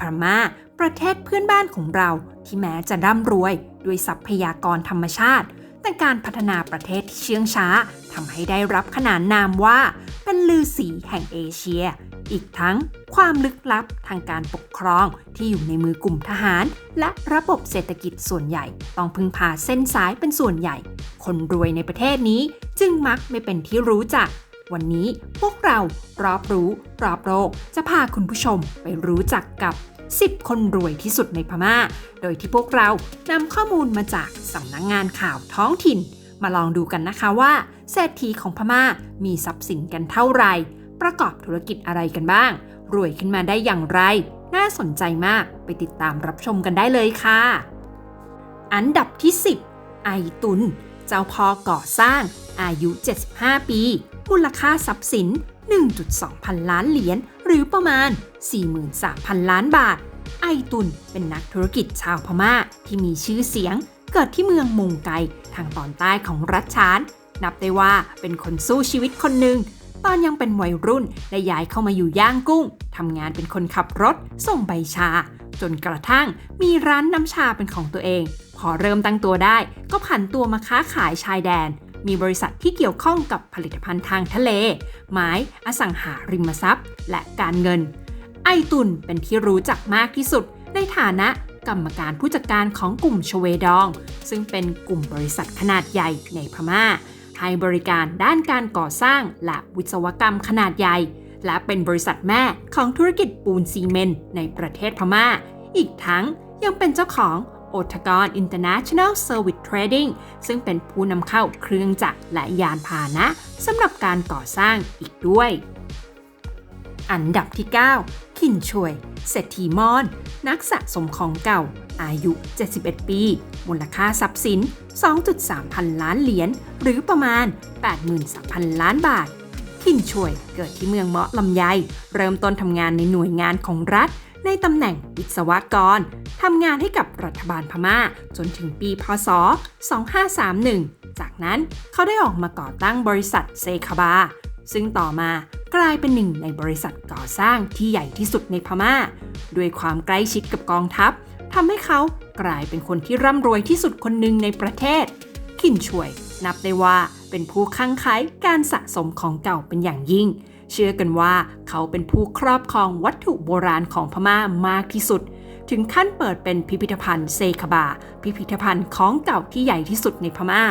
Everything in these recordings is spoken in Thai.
พม่า ประเทศเพื่อนบ้านของเรา ที่แม้จะร่ำรวย ด้วยทรัพยากรธรรมชาติ แต่การพัฒนาประเทศที่เชื่องช้าทำให้ได้รับขนานนามว่า เป็นลือสีแห่งเอเชีย อีกทั้งความลึกลับทางการปกครองที่อยู่ในมือกลุ่มทหาร และระบบเศรษฐกิจส่วนใหญ่ ต้องพึ่งพาเส้นสายเป็นส่วนใหญ่ คนรวยในประเทศนี้จึงมักไม่เป็นที่รู้จัก วันนี้พวกเรารอบรู้รอบโลกจะพาคุณผู้ชมไปรู้จักกับ 10 คนรวยที่สุดในพม่า โดยที่พวกเรานำข้อมูลมาจากสำนักงงานข่าวท้องถิ่น มาลองดูกันนะคะว่าเศรษฐีของพม่ามีทรัพย์สินกันเท่าไหร่ ประกอบธุรกิจอะไรกันบ้าง รวยขึ้นมาได้อย่างไร น่าสนใจมากไปติดตามรับชมกันได้เลยค่ะ อันดับที่ 10 ไอตุน เจ้าพ่อก่อสร้างอายุ 75 ปี มูลค่าทรัพย์สิน 1.2 พันล้านเหรียญหรือประมาณ 43,000 ล้านบาท ไอตุนเป็นนักธุรกิจชาวพม่าที่มีชื่อเสียง เกิดที่เมืองมงไกทางตอนใต้ของรัฐชาน นับได้ว่าเป็นคนสู้ชีวิตคนหนึ่งตอนยังเป็นวัยรุ่นได้ย้ายเข้ามาอยู่ย่างกุ้ง ทำงานเป็นคนขับรถ ส่งใบชา จนกระทั่งมีร้านน้ำชาเป็นของตัวเอง พอเริ่มตั้งตัวได้ ก็ผันตัวมาค้าขายชายแดน มีบริษัทที่เกี่ยวข้องกับผลิตภัณฑ์ทางทะเล ไม้อสังหาริมทรัพย์ และการเงิน ไอตุนเป็นที่รู้จักมากที่สุด ในฐานะกรรมการผู้จัดการของกลุ่มชเวดอง ซึ่งเป็นกลุ่มบริษัทขนาดใหญ่ในพม่า ให้บริการด้านการก่อสร้างและวิศวกรรมขนาดใหญ่ และเป็นบริษัทแม่ของธุรกิจปูนซีเมนต์ในประเทศพม่า อีกทั้งยังเป็นเจ้าของ โอทกร International Service Trading ซึ่งเป็นผู้นำเข้าเครื่องจักรและยานพาหนะสำหรับการก่อสร้างอีกด้วย อันดับที่9ขินช่วย เศรษฐีมอน นักสะสมของเก่า อายุ 71 ปี มูลค่าทรัพย์สิน 2.3 พันล้านเหรียญ หรือประมาณ 83,000 ล้านบาทขินช่วยเกิดที่เมืองเมาะลำไย เริ่มต้นทำงานในหน่วยงานของรัฐ ในตำแหน่งวิศวกรทำงานให้กับรัฐบาลพม่าจนถึงปีพศ 2531 จากนั้นเขาได้ออกมาก่อตั้งบริษัทเซคาบา ซึ่งต่อมากลายเป็นหนึ่งในบริษัทก่อสร้างที่ใหญ่ที่สุดในพม่า ด้วยความใกล้ชิดกับกองทัพทำให้เขากลายเป็นคนที่ร่ำรวยที่สุดคนหนึ่งในประเทศ ขินช่วย นับได้ว่าเป็นผู้คลั่งไคล้การสะสมของเก่าเป็นอย่างยิ่ง เชื่อกันว่าเขาเป็นผู้ครอบครองวัตถุโบราณของพม่ามากที่สุด ถึงขั้นเปิดเป็นพิพิธภัณฑ์เซคาบา พิพิธภัณฑ์ของเก่าที่ใหญ่ที่สุดในพม่า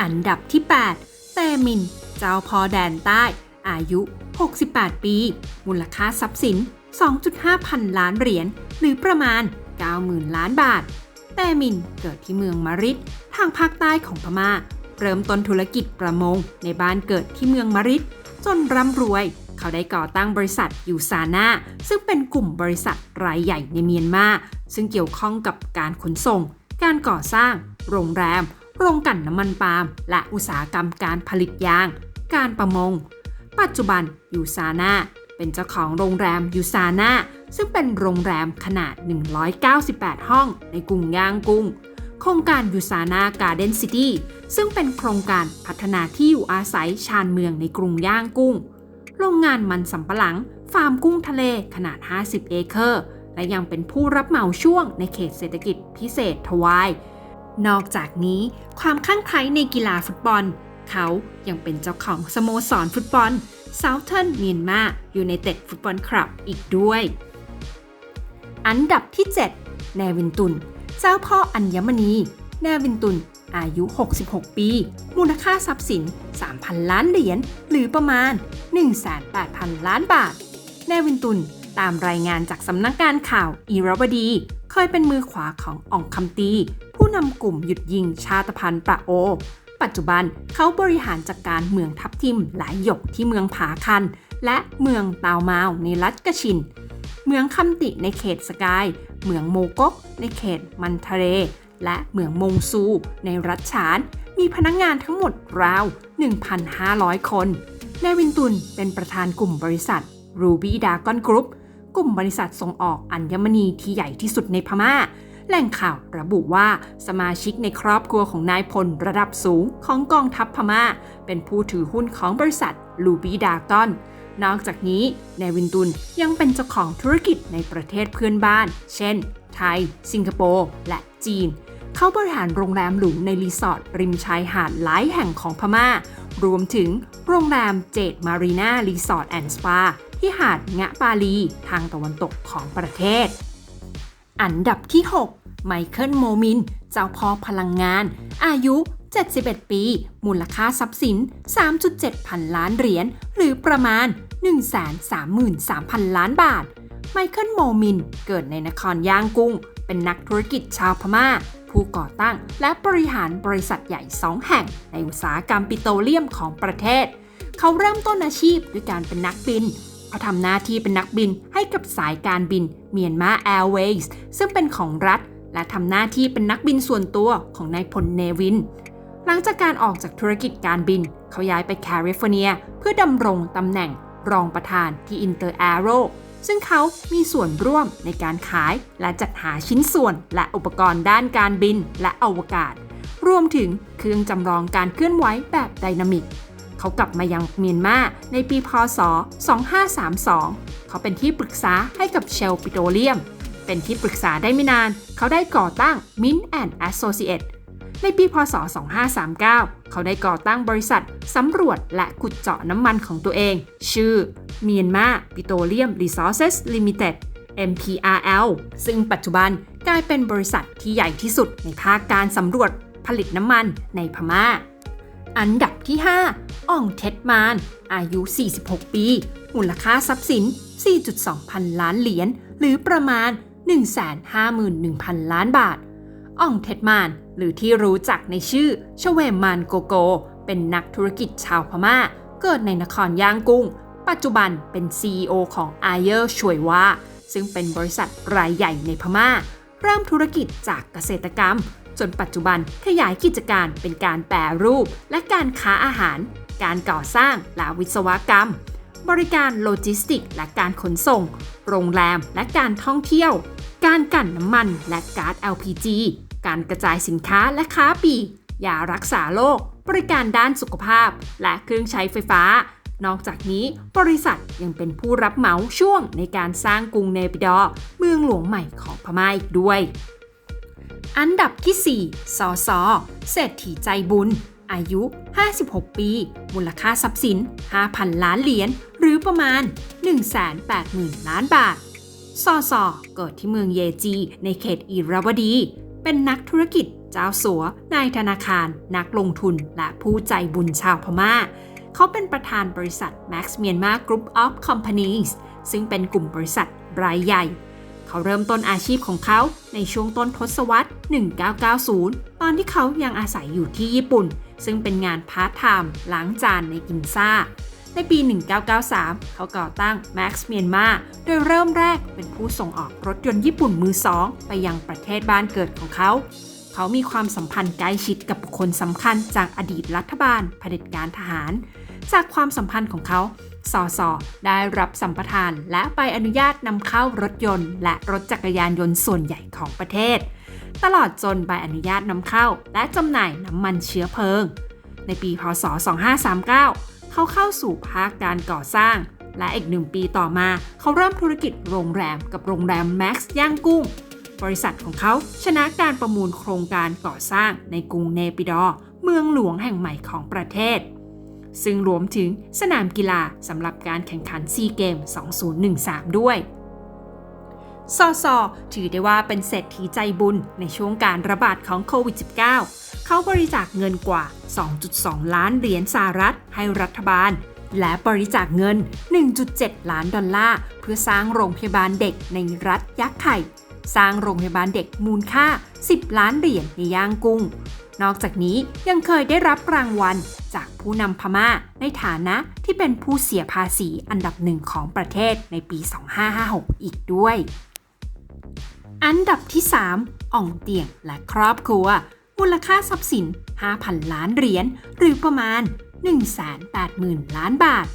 อันดับที่ 8 เตมิน เจ้าพ่อแดนใต้ อายุ 68 ปี มูลค่าทรัพย์สิน 2.5 พันล้านเหรียญ หรือประมาณ 90,000 ล้านบาท เตมินเกิดที่เมืองมาริดทางภาคใต้ของพม่า เริ่มต้นธุรกิจประมงในบ้านเกิดที่เมืองมาริด จนร่ำรวย เขาได้ก่อตั้งบริษัทยูซาน่าซึ่งเป็นกลุ่มบริษัทรายใหญ่ในเมียนมา ซึ่งเกี่ยวข้องกับการขนส่ง การก่อสร้าง โรงแรม โรงกลั่นน้ำมันปาล์ม และอุตสาหกรรมการผลิตยาง การประมง ปัจจุบันยูซาน่าเป็นเจ้าของโรงแรมยูซาน่าซึ่งเป็นโรงแรมขนาด 198 ห้องในกรุงย่างกุ้ง โครงการยูซานาการ์เด้นซิตี้ซึ่งเป็นโครงการพัฒนาที่อยู่อาศัยชานเมืองในกรุงย่างกุ้ง โรงงานมันสำปะหลัง ฟาร์มกุ้งทะเลขนาด 50 เอเคอร์ และยังเป็นผู้รับเหมาช่วงในเขตเศรษฐกิจพิเศษทวาย นอกจากนี้ความข้างไคล้ในกีฬาฟุตบอล เขายังเป็นเจ้าของสโมสรฟุตบอล Southern Myanmar United Football Club อีกด้วย อันดับที่ 7 แนวินตุน เจ้าพ่ออัญมณีแนวินตุนอายุ 66 ปี มูลค่าทรัพย์สิน 3,000 ล้านเหรียญ หรือประมาณ 1,800 ล้านบาท แนวินตุน ตามรายงานจากสำนักงานข่าวอีรบดี เคยเป็นมือขวาของอ่องคำตี ผู้นำกลุ่มหยุดยิงชาตพันธ์ประโอ ปัจจุบันเขาบริหารจัดการเมืองทับทิมหลายหยกที่เมืองผาคัน และเมืองตาวมาวในรัฐกะชิน เมืองคำติในเขตสกาย เมืองโมกกในเขตมันทะเรและเมืองมงซู ในรัฐฉาน มีพนักงงานทั้งหมดราว 1,500 คน นายวินตุนเป็นประธานกลุ่มบริษัท Ruby d a g o n Group กลุ่มบริษัทส่งออกอัญมณีที่ใหญ่ที่สุดในพม่า แหล่งข่าวระบุว่าสมาชิกในครอบครัวของนายพลระดับสูงของกองทัพพม่า เป็นผู้ถือหุ้นของบริษัท Ruby d a g o n นอกจากนี้เนวินตุนยังเป็นเจ้าของธุรกิจในประเทศเพื่อนบ้าน เช่น ไทย สิงคโปร์และจีน เขาบริหารโรงแรมหรูในรีสอร์ทริมชายหาดหลายแห่งของพม่า รวมถึงโรงแรมเจดมารีนารีสอร์ทแอนด์สปาที่หาดงะปาลีทางตะวันตกของประเทศ อันดับที่ 6 ไมเคิลโมมิน เจ้าพ่อพลังงาน อายุ 71 ปี มูลค่าทรัพย์สิน 3.7 พันล้านเหรียญ หรือประมาณ 133,000 ล้านบาท ไมเคิลโมมิน เกิดในนครย่างกุ้ง เป็นนักธุรกิจชาวพม่า ผู้ก่อตั้งและบริหารบริษัทใหญ่2แห่ง ในอุตสาหกรรมปิโตรเลียมของประเทศ เขาเริ่มต้นอาชีพด้วยการเป็นนักบินเขาทำหน้าที่เป็นนักบินให้กับสายการบินเมียนมาแอร์เวย์ซึ่งเป็นของรัฐ และทำหน้าที่เป็นนักบินส่วนตัวของนายพลเนวิน หลังจากการออกจากธุรกิจการบิน เขาย้ายไปแคลิฟอร์เนีย เพื่อดำรงตำแหน่งรองประธานที่ Inter Aero ซึ่งเขามีส่วนร่วมในการขายและจัดหาชิ้นส่วนและอุปกรณ์ด้านการบินและอวกาศ รวมถึงเครื่องจำลองการเคลื่อนไหวแบบไดนามิก เขากลับมายังเมียนมาในปีพศ 2532 เขาเป็นที่ปรึกษาให้กับเชลปิโตรเลียม เป็นที่ปรึกษาได้ไม่นาน เขาได้ก่อตั้ง Min and Associate ในปีพศ 2539 เขาได้ก่อตั้งบริษัทสำรวจและขุดเจาะน้ำมันของตัวเอง ชื่อ Myanmar Petroleum Resources Limited MPRL ซึ่งปัจจุบันกลายเป็นบริษัทที่ใหญ่ที่สุดในภาคการสำรวจผลิตน้ำมันในพม่า อันดับที่ 5 อ่องเท็ดมาน อายุ 46 ปี มูลค่าทรัพย์สิน 4.2 พันล้านเหรียญ หรือประมาณ 151,000 ล้านบาท อ่องเท็ดมาน หรือที่รู้จักในชื่อชเวมานโกโก เป็นนักธุรกิจชาวพม่า เกิดในนครย่างกุ้ง ปัจจุบันเป็น CEO ของ a y e r ช่วยวาซึ่งเป็นบริษัทรายใหญ่ในพม่า เริ่มธุรกิจจากเกษตรกรรม จนปัจจุบันขยายกิจการเป็นการแปรรูป และการค้าอาหาร การก่อสร้างและวิศวกรรม บริการโลจิสติก และการขนส่ง โรงแรมและการท่องเที่ยว การกั่นน้ำมันและก๊าซ LPG การกระจายสินค้าและค้าปลีกยารักษาโรคบริการด้านสุขภาพ และเครื่องใช้ไฟฟ้า นอกจากนี้บริษัทยังเป็นผู้รับเหมาช่วงในการสร้างกรุงเนปิดอ เมืองหลวงใหม่ของพม่าอีกด้วย อันดับที่ 4สอสอเศรษฐีใจบุญ อายุ 56 ปี มูลค่าทรัพย์สิน 5,000 ล้านเหรียญ หรือประมาณ 180,000 ล้านบาท ซอสอเกิดที่เมืองเยจีในเขตอิราวดี เป็นนักธุรกิจ เจ้าสัวนายธนาคาร นักลงทุน และผู้ใจบุญชาวพม่า เขาเป็นประธานบริษัท Max Myanmar Group of Companies ซึ่งเป็นกลุ่มบริษัทรายใหญ่ เขาเริ่มต้นอาชีพของเขาในช่วงต้นทศวรรษ 1990 ตอนที่เขายังอาศัยอยู่ที่ญี่ปุ่น ซึ่งเป็นงานพาร์ทไทม์ล้างจานในกินซ่า ในปี 1993 เขาก่อตั้ง Max Myanmar โดยเริ่มแรกเป็นผู้ส่งออกรถยนต์ญี่ปุ่นมือสอง ไปยังประเทศบ้านเกิดของเขา เขามีความสัมพันธ์ใกล้ชิดกับบุคคลสำคัญจากอดีตรัฐบาลเผด็จการทหาร จากความสัมพันธ์ของเขาสอสอได้รับสัมปทานและใบอนุญาตนำเข้ารถยนต์ และรถจักรยานยนต์ส่วนใหญ่ของประเทศ ตลอดจนใบอนุญาตนำเข้า และจำหน่ายน้ำมันเชื้อเพลิง ในปีพศ 2539 เขาเข้าสู่ภาคการก่อสร้าง และอีกหนึ่งปีต่อมา เขาเริ่มธุรกิจโรงแรมกับโรงแรมแม็กซ์ย่างกุ้ง บริษัทของเขาชนะการประมูลโครงการก่อสร้างในกรุงเนปิดอร์เมืองหลวงแห่งใหม่ของประเทศ ซึ่งรวมถึงสนามกีฬาสำหรับการแข่งขันซีเกม 2013 ด้วย ซอซอถือได้ว่าเป็นเศรษฐีใจบุญในช่วงการระบาดของโควิด -19 เขาบริจาคเงินกว่า 2.2 ล้านเหรียญสหรัฐให้รัฐบาล และบริจาคเงิน 1.7 ล้านดอลลาร์ เพื่อสร้างโรงพยาบาลเด็กในรัฐยักษ์ไข่ สร้างโรงพยาบาลเด็กมูลค่า 10 ล้านเหรียญในย่างกุ้ง นอกจากนี้ยังเคยได้รับรางวัลจากผู้นำพม่าในฐานะที่เป็นผู้เสียภาษีอันดับหนึ่งของประเทศในปี 2556 อีกด้วย อันดับที่ 3อ่องเตียงและครอบครัว มูลค่าทรัพย์สิน 5,000 ล้านเหรียญหรือประมาณ 180,000 ล้านบาท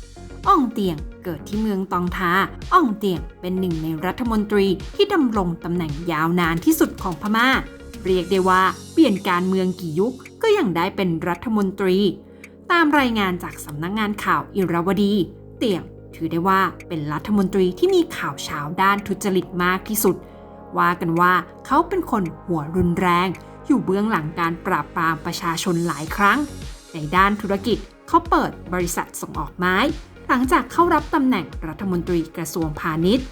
อ่องเตียงเกิดที่เมืองตองทาอ่องเตียงเป็นหนึ่งในรัฐมนตรีที่ดำรงตำแหน่งยาวนานที่สุดของพม่า เรียกได้ว่าเปลี่ยนการเมืองกี่ยุคก็ยังได้เป็นรัฐมนตรี ตามรายงานจากสำนักงงานข่าวอิรวดี เตียงถือได้ว่าเป็นรัฐมนตรีที่มีข่าวเช้าด้านทุจริตมากที่สุด ว่ากันว่าเขาเป็นคนหัวรุนแรง อยู่เบื้องหลังการปราบปรามประชาชนหลายครั้ง ในด้านธุรกิจเขาเปิดบริษัทส่งออกไม้ หลังจากเข้ารับตำแหน่งรัฐมนตรีกระทรวงพาณิชย์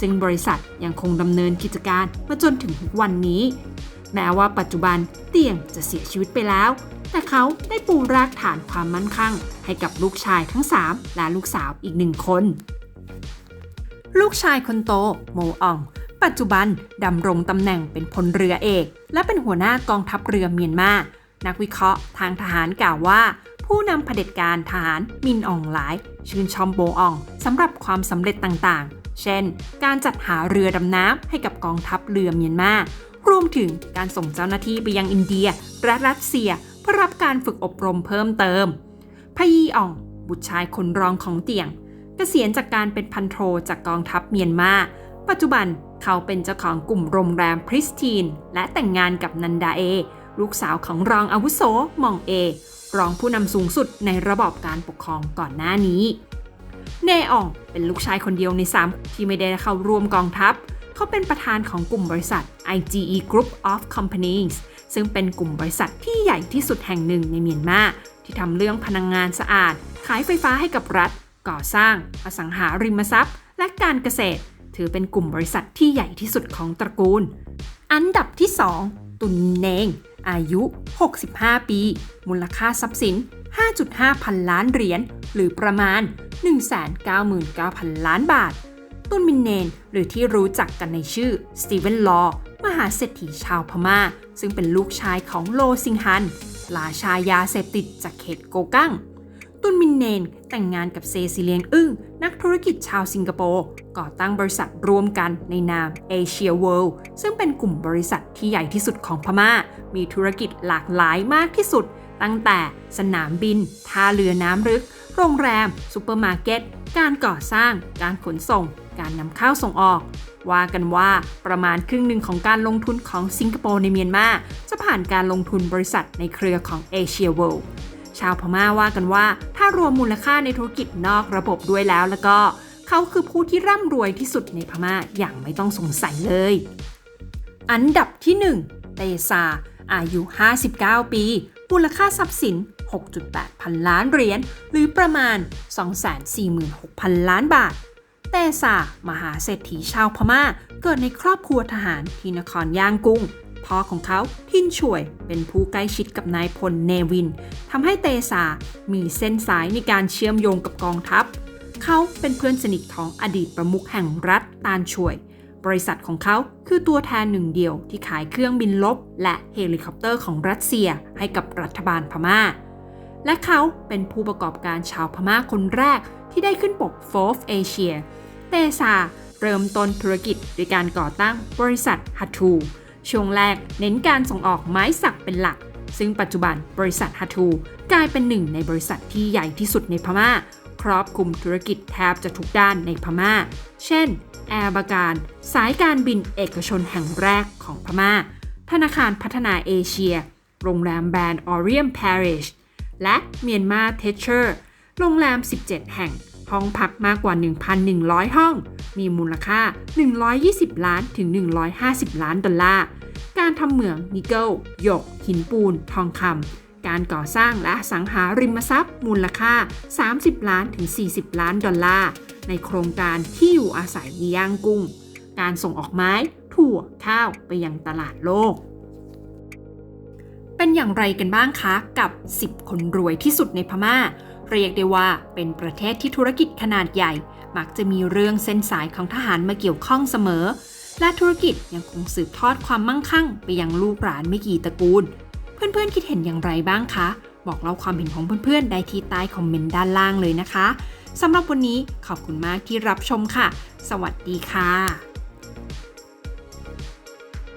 ซึ่งบริษัทยังคงดำเนินกิจการมาจนถึงทุกวันนี้ แม้ว่าปัจจุบันเตียงจะเสียชีวิตไปแล้ว แต่เขาได้ปูรากฐานความมั่นคงให้กับลูกชายทั้ง 3 และลูกสาวอีกหนึ่งคน ลูกชายคนโตโมออง ปัจจุบันดำรงตำแหน่งเป็นพลเรือเอก และเป็นหัวหน้ากองทัพเรือเมียนมา นักวิเคราะห์ทางทหารกล่าวว่า ผู้นำเผด็จการทหารมินอองหลาย ชื่นชมโบอองสำหรับความสำเร็จต่างๆ เช่น การจัดหาเรือดำน้ำให้กับกองทัพเรือเมียนมารวมถึงการส่งเจ้าหน้าที่ไปยังอินเดียและรัสเซียเพื่อรับการฝึกอบรมเพิ่มเติม พยีอ่อง บุตรชายคนรองของเตียง เกษียณจากการเป็นพันโทจากกองทัพเมียนมา ปัจจุบัน เขาเป็นเจ้าของกลุ่มโรงแรมพริสทีน และแต่งงานกับนันดาเอ ลูกสาวของรองอาวุโสมองเอ รองผู้นำสูงสุดในระบอบการปกครองก่อนหน้านี้ เนอองเป็นลูกชายคนเดียวในสามที่ไม่ได้เข้าร่วมกองทัพ เขาเป็นประธานของกลุ่มบริษัท IGE Group of Companies ซึ่งเป็นกลุ่มบริษัทที่ใหญ่ที่สุดแห่งหนึ่งในเมียนมาที่ทำเรื่องพลังงานสะอาด ขายไฟฟ้าให้กับรัฐ ก่อสร้าง อสังหาริมทรัพย์ และการเกษตร ถือเป็นกลุ่มบริษัทที่ใหญ่ที่สุดของตระกูล อันดับที่ 2 ตุนเนง อายุ 65 ปี มูลค่าทรัพย์สิน 5.5 พันล้านเหรียญ หรือประมาณ 199,000 ล้านบาท ตุนมินเนน หรือที่รู้จักกันในชื่อ สตีเวนลอ มหาเศรษฐีชาวพม่า ซึ่งเป็นลูกชายของโลซิงฮันราชายาเสพติดจากเขตโกกังตุนมินเนนแต่งงานกับเซซิเลียนอึ้ง นักธุรกิจชาวสิงคโปร์ก่อตั้งบริษัทร่วมกันในนามเอเชียเวิลด์ซึ่งเป็นกลุ่มบริษัทที่ใหญ่ที่สุดของพม่า มีธุรกิจหลากหลายมากที่สุด ตั้งแต่สนามบิน ท่าเรือน้ำลึก โรงแรมซูเปอร์มาร์เก็ต การก่อสร้าง การขนส่ง การนำเข้าส่งออก ว่ากันว่าประมาณครึ่งหนึ่งของการลงทุนของสิงคโปร์ในเมียนมาจะผ่านการลงทุนบริษัทในเครือของเอเชาวพม่าว่ากันว่า ถ้ารวมมูลค่าในธุรกิจนอกระบบด้วยแล้วแล้วก็เขาคือผู้ที่ร่ำรวยที่สุดในพม่าอย่างไม่ต้องสงสัยเลย อันดับที่ 1 เตซา อายุ 59 ปี มูลค่าทรัพย์สิน 6.8 พันล้านเหรียญหรือประมาณ 246,000 ล้านบาทเตซามหาเศรษฐีชาวพม่า เกิดในครอบครัวทหารที่นครย่างกุ้ง พ่อของเขาทินช่วยเป็นผู้ใกล้ชิดกับนายพลเนวินทำให้เตซามีเส้นสายในการเชื่อมโยงกับกองทัพ เขาเป็นเพื่อนสนิทของอดีตประมุขแห่งรัฐตานช่วย บริษัทของเขาคือตัวแทนหนึ่งเดียวที่ขายเครื่องบินลบ และเฮลิคอปเตอร์ของรัสเซียให้กับรัฐบาลพม่า และเขาเป็นผู้ประกอบการชาวพม่าคนแรกที่ได้ขึ้นปก Forbes Asia เตซาเริ่มต้นธุรกิจด้วยการก่อตั้งบริษัทฮัตทู ช่วงแรกเน้นการส่งออกไม้สักเป็นหลัก ซึ่งปัจจุบันบริษัทฮัทูกลายเป็นหนึ่งในบริษัทที่ใหญ่ที่สุดในพม่า ครอบคลุมธุรกิจแทบจะทุกด้านในพม่า เช่น แอร์บาการ สายการบินเอกชนแห่งแรกของพม่า ธนาคารพัฒนาเอเชีย โรงแรมแบรนด์ออเรียมพาริชและเมียนมาเทเชอร์ โรงแรม 17 แห่ง ห้องพักมากกว่า 1,100 ห้อง มีมูลค่า 120 ล้านถึง 150 ล้านดอลลาร์ การทำเหมืองนิกเกิลหยก หินปูน ทองคำ การก่อสร้างและสังหาริมทรัพย์ มูลค่า 30 ล้านถึง 40 ล้านดอลลาร์ ในโครงการที่อยู่อาศัยในย่างกุ้ง การส่งออกไม้ ถั่ว ข้าวไปยังตลาดโลก เป็นอย่างไรกันบ้างคะ กับ 10 คนรวยที่สุดในพม่า เรียกได้ว่าเป็นประเทศที่ธุรกิจขนาดใหญ่ มักจะมีเรื่องเส้นสายของทหารมาเกี่ยวข้องเสมอ และธุรกิจยังคงสืบทอดความมั่งคั่ง ไปยังลูกหลานไม่กี่ตระกูล เพื่อนๆคิดเห็นอย่างไรบ้างคะ บอกเล่าความเห็นของเพื่อนๆได้ที่ใต้คอมเมนต์ด้านล่างเลยนะคะสำหรับวันนี้ขอบคุณมากที่รับชมค่ะ สวัสดีค่ะ